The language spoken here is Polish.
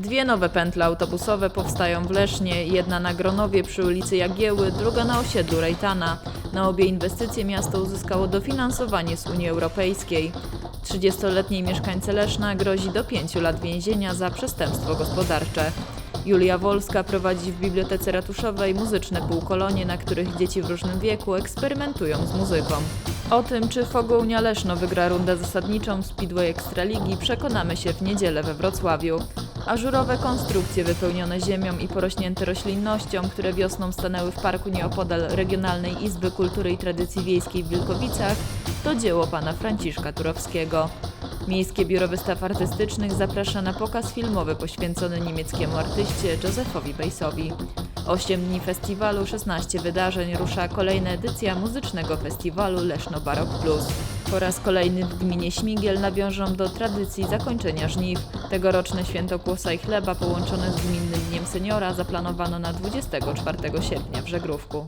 Dwie nowe pętle autobusowe powstają w Lesznie, jedna na Gronowie przy ulicy Jagieły, druga na osiedlu Rejtana. Na obie inwestycje miasto uzyskało dofinansowanie z Unii Europejskiej. 30-letniej mieszkańce Leszna grozi do 5 lat więzienia za przestępstwo gospodarcze. Julia Wolska prowadzi w Bibliotece Ratuszowej muzyczne półkolonie, na których dzieci w różnym wieku eksperymentują z muzyką. O tym, czy Fogołnia Leszno wygra rundę zasadniczą Speedway Ekstraligi przekonamy się w niedzielę we Wrocławiu. Ażurowe konstrukcje wypełnione ziemią i porośnięte roślinnością, które wiosną stanęły w parku nieopodal Regionalnej Izby Kultury i Tradycji Wiejskiej w Wilkowicach, to dzieło pana Franciszka Turowskiego. Miejskie Biuro Wystaw Artystycznych zaprasza na pokaz filmowy poświęcony niemieckiemu artyście Josephowi Bejsowi. 8 dni festiwalu, 16 wydarzeń, rusza kolejna edycja muzycznego festiwalu Leszno Barok Plus. Po raz kolejny w gminie Śmigiel nawiążą do tradycji zakończenia żniw. Tegoroczne święto kłosa i chleba połączone z gminnym Dniem Seniora zaplanowano na 24 sierpnia w Żegrówku.